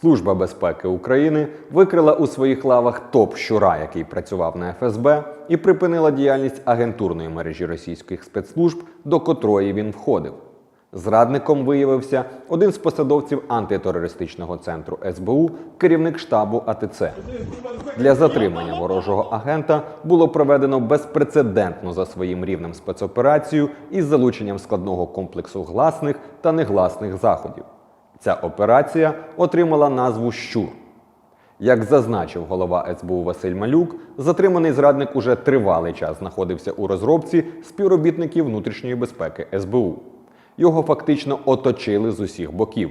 Служба безпеки України викрила у своїх лавах топ щура, який працював на ФСБ, і припинила діяльність агентурної мережі російських спецслужб, до котрої він входив. Зрадником виявився один з посадовців антитерористичного центру СБУ, керівник штабу АТЦ. Для затримання ворожого агента було проведено безпрецедентну за своїм рівнем спецоперацію із залученням складного комплексу гласних та негласних заходів. Ця операція отримала назву Щур. Як зазначив голова СБУ Василь Малюк, затриманий зрадник уже тривалий час знаходився у розробці співробітників внутрішньої безпеки СБУ. Його фактично оточили з усіх боків.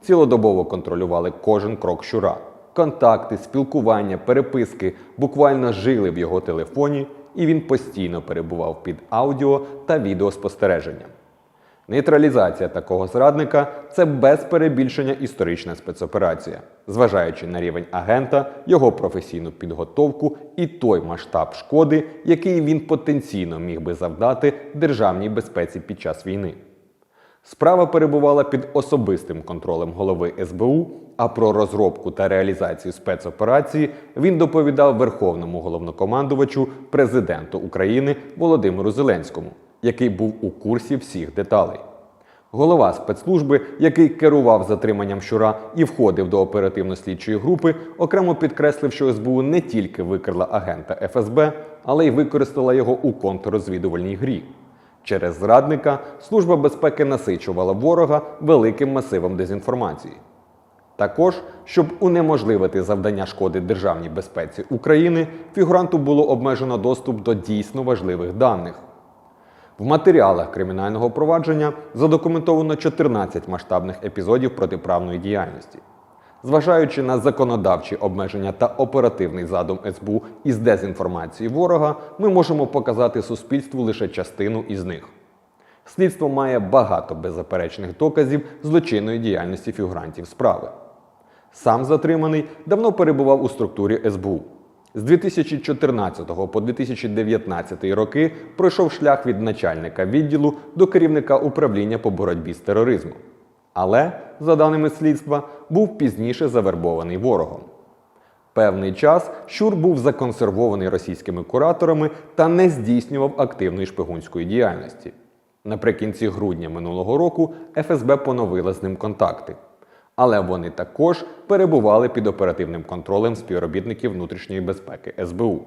Цілодобово контролювали кожен крок щура. Контакти, спілкування, переписки буквально жили в його телефоні, і він постійно перебував під аудіо та відеоспостереженням. Нейтралізація такого зрадника це без перебільшення історична спецоперація, зважаючи на рівень агента, його професійну підготовку і той масштаб шкоди, який він потенційно міг би завдати державній безпеці під час війни. Справа перебувала під особистим контролем голови СБУ, а про розробку та реалізацію спецоперації він доповідав Верховному головнокомандувачу президенту України Володимиру Зеленському, який був у курсі всіх деталей. Голова спецслужби, який керував затриманням щура і входив до оперативно-слідчої групи, окремо підкреслив, що СБУ не тільки викрила агента ФСБ, але й використала його у контррозвідувальній грі. Через зрадника Служба безпеки насичувала ворога великим масивом дезінформації. Також, щоб унеможливити завдання шкоди державній безпеці України, фігуранту було обмежено доступ до дійсно важливих даних. В матеріалах кримінального провадження задокументовано 14 масштабних епізодів протиправної діяльності. Зважаючи на законодавчі обмеження та оперативний задум СБУ із дезінформації ворога, ми можемо показати суспільству лише частину із них. Слідство має багато беззаперечних доказів злочинної діяльності фігурантів справи. Сам затриманий давно перебував у структурі СБУ. З 2014 по 2019 роки пройшов шлях від начальника відділу до керівника управління по боротьбі з тероризмом. Але, за даними слідства, був пізніше завербований ворогом. Певний час Щур був законсервований російськими кураторами та не здійснював активної шпигунської діяльності. Наприкінці грудня минулого року ФСБ поновила з ним контакти. Але вони також перебували під оперативним контролем співробітників внутрішньої безпеки СБУ.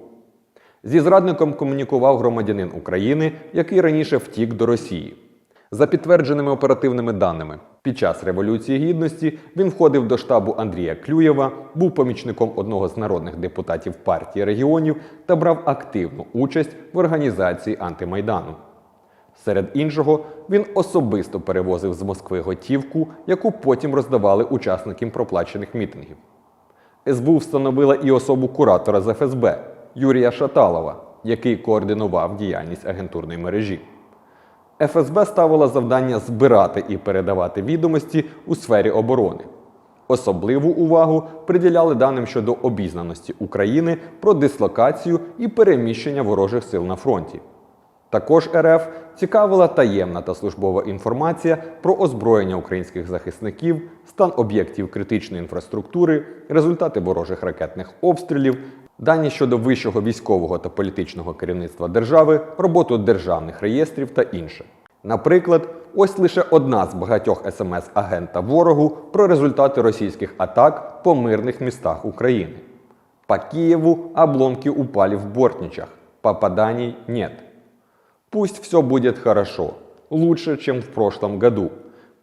Зі зрадником комунікував громадянин України, який раніше втік до Росії. За підтвердженими оперативними даними, під час Революції Гідності він входив до штабу Андрія Клюєва, був помічником одного з народних депутатів партії регіонів та брав активну участь в організації антимайдану. Серед іншого, він особисто перевозив з Москви готівку, яку потім роздавали учасникам проплачених мітингів. СБУ встановила і особу куратора з ФСБ Юрія Шаталова, який координував діяльність агентурної мережі. ФСБ ставила завдання збирати і передавати відомості у сфері оборони. Особливу увагу приділяли даним щодо обізнаності України про дислокацію і переміщення ворожих сил на фронті. Також РФ цікавила таємна та службова інформація про озброєння українських захисників, стан об'єктів критичної інфраструктури, результати ворожих ракетних обстрілів, дані щодо вищого військового та політичного керівництва держави, роботу державних реєстрів та інше. Наприклад, ось лише одна з багатьох смс агента ворогу про результати російських атак по мирних містах України. По Киеву обломки упали в Бортничах, попаданий нет. Пусть все будет хорошо, лучше, чем в прошлом году,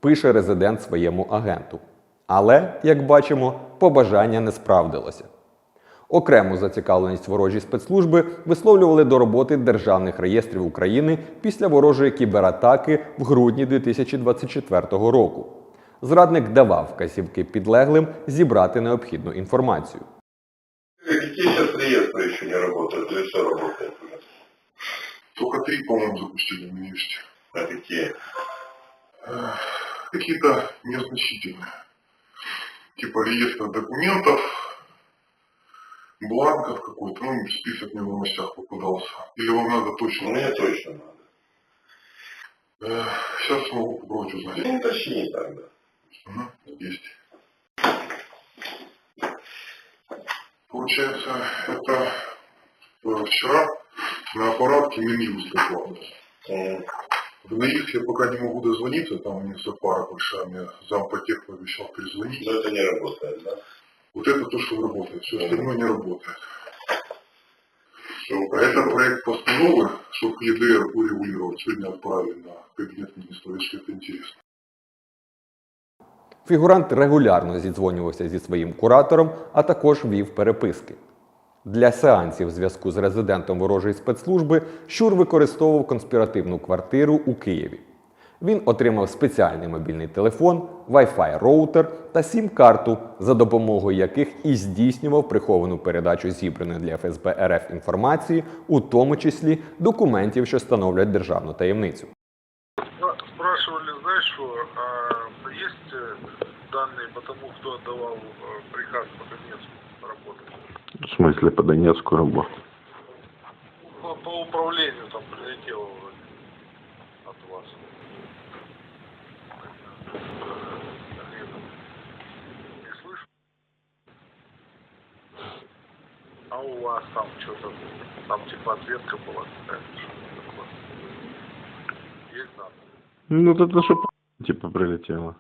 пише резидент своєму агенту. Але, як бачимо, побажання не справдилося. Окрему зацікавленість ворожі спецслужби висловлювали до роботи державних реєстрів України після ворожої кібератаки в грудні 2024 року. Зрадник давав вказівки підлеглим зібрати необхідну інформацію. Сейчас реестры еще не работают или все работает? Только три, по-моему, запустили в университете. А какие? Какие-то незначительные. Типа реестр документов, бланков какой-то, ну, список мне в новостях попадался. Или вам надо точно? Мне точно надо. Сейчас смогу попробовать узнать. Ну, уточни тогда. Ага, есть. Получается, это э, вчера на аппаратке Минюст прислал. М, В НАИФ я пока не могу дозвониться, там у них запара большая, мне зампотех пообещал перезвонить. Но это не работает, да? Вот это то, что работает, все остальное не работает. Что А это проект постановы, чтобы ЕДР урегулировать, сегодня отправили на кабинет министра, если это интересно. Фігурант регулярно зідзвонювався зі своїм куратором, а також вів переписки. Для сеансів зв'язку з резидентом ворожої спецслужби Щур використовував конспіративну квартиру у Києві. Він отримав спеціальний мобільний телефон, Wi-Fi роутер та сім-карту, за допомогою яких і здійснював приховану передачу зібраної для ФСБ РФ інформації, у тому числі документів, що становлять державну таємницю. Ну, Спрашивали, знаешь что, а есть э, данные по тому, кто отдавал э, приказ по Донецку работать? В смысле по Донецку работу? По, по управлению там прилетело вроде от вас. Не слышу? А у вас там что-то, там типа ответка была какая-то? Есть данные? Ну, это что типа прилетело.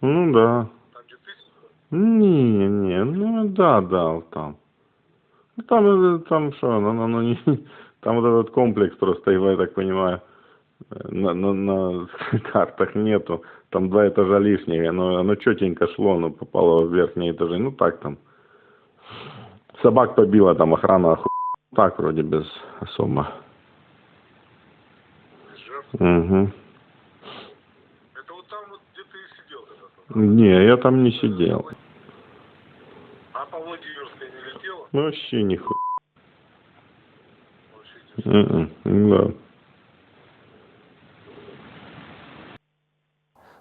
Ну да. Не, не, ну да, да, там. Ну, Там, э, там что, оно, оно не, там вот этот комплекс просто, его, я так понимаю, э, на, на, на картах нету. Там два этажа лишних, оно, оно четенько шло, оно попало в верхние этажи. Ну так там. Собак побила, там охрана оху... Так вроде без особо. Угу. Это вот там вот, где ты и сидел когда-то? Не, я там не сидел. А по Владимирской не летела? Вообще нихуя. Вообще Да.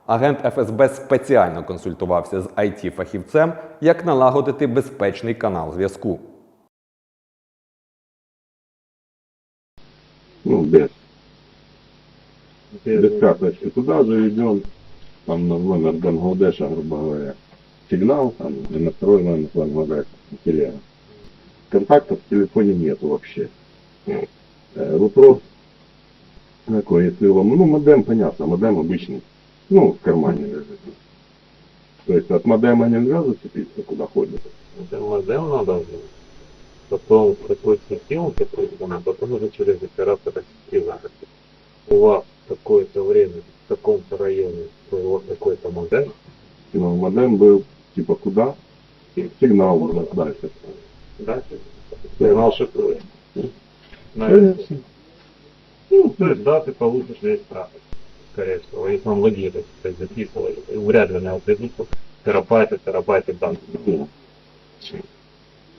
Агент ФСБ спеціально консультувався з IT-фахівцем, як налагодити безпечний канал зв'язку. ну, без, без карточки. Туда заведен там на номер Бангладеша, грубо говоря, сигнал, там, и настроен на телега. Контактов в телефоне нету вообще. Э, Вопрос такой, если его, ну, модем, понятно, модем обычный, ну, в кармане лежит. То есть от модема нельзя зацепиться, куда ходит. Это модем надо. Потом такой систему, который а потом уже через оператора сети запустить. У вас какое-то время в таком-то районе был вот такой-то модем, Но модем был, типа, куда? Сигнал вот дальше. да? Сигнал шифрует. На Конечно. Ну, то есть, да, ты получишь весь трафик, скорее всего. Если он логи, так сказать, записывали, вряд ли на вот идут терабайты, терабайты данных. Ну,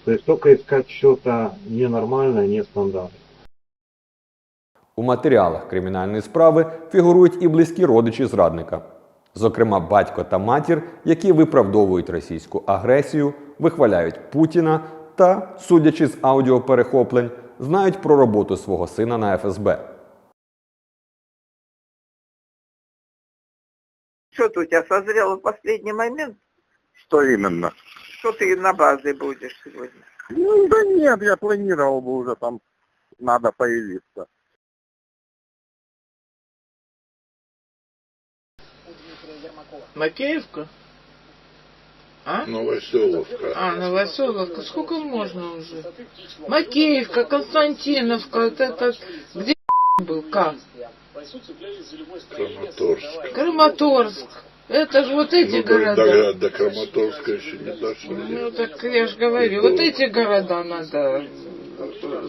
То есть только искать что-то ненормальное, нестандартное. У матеріалах кримінальної справи фігурують і близькі родичі зрадника, зокрема батько та матір, які виправдовують російську агресію, вихваляють Путіна та, судячи з аудіоперехоплень, знають про роботу свого сина на ФСБ. Что-то у тебя созрело в последний момент? Что именно? Что ты на базе будешь сегодня? Ну да нет, я планировал бы уже там надо появиться. Макеевка? А? Новоселовка. А, Новоселовка. Сколько можно уже? Макеевка, Константиновка, вот это... Где был? Как? Краматорск. Краматорск. Это же вот эти города. до Краматорска еще не дошли. Ну, так я же говорю, вот эти города надо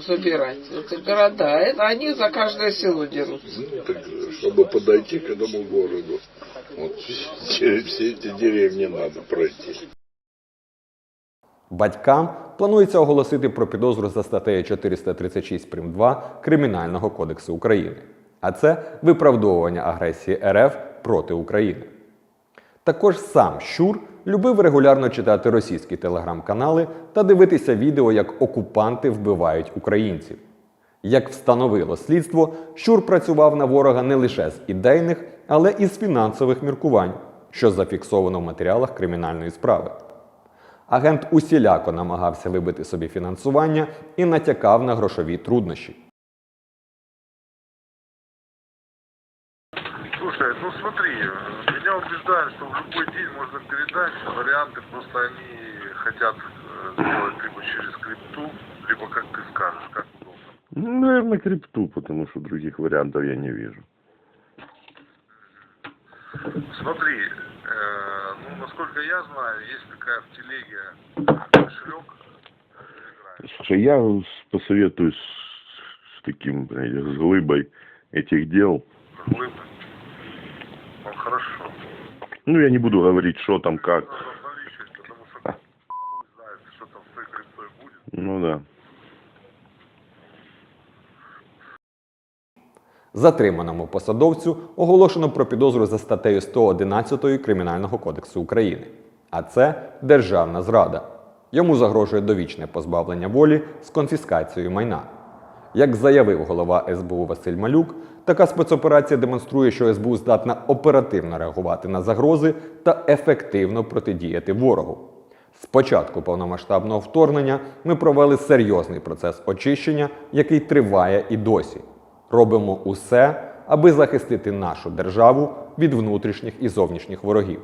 забирать. Это города. Это они за каждое село дерутся. Ну, так, чтобы подойти к этому городу, вот через все эти деревни надо пройти. Батькам планується оголосити про підозру за статтею 436 прим. 2 Кримінального кодексу України. А це виправдовування агресії РФ проти України. Також сам Щур любив регулярно читати російські телеграм-канали та дивитися відео, як окупанти вбивають українців. Як встановило слідство, Щур працював на ворога не лише з ідейних, але і з фінансових міркувань, що зафіксовано в матеріалах кримінальної справи. Агент усіляко намагався вибити собі фінансування і натякав на грошові труднощі. Слушай, ну смотри, меня убеждают, что в любой день можно передать. Варианты просто они хотят э, сделать либо через крипту, либо как ты скажешь, как удобно. Ну, наверное, крипту, потому что других вариантов я не вижу. Смотри, э, ну насколько я знаю, есть такая в телеге э, кошелек. Слушай, я посоветуюсь с, с таким, знаете, с глыбой этих дел. Глыбы. Ну хорошо. Ну, я не буду говорить, что там, как. Ну да. Затриманому посадовцю оголошено про підозру за статтею 111 Кримінального кодексу України. А це державна зрада. Йому загрожує довічне позбавлення волі з конфіскацією майна. Як заявив голова СБУ Василь Малюк, така спецоперація демонструє, що СБУ здатна оперативно реагувати на загрози та ефективно протидіяти ворогу. З початку повномасштабного вторгнення ми провели серйозний процес очищення, який триває і досі. Робимо усе, аби захистити нашу державу від внутрішніх і зовнішніх ворогів.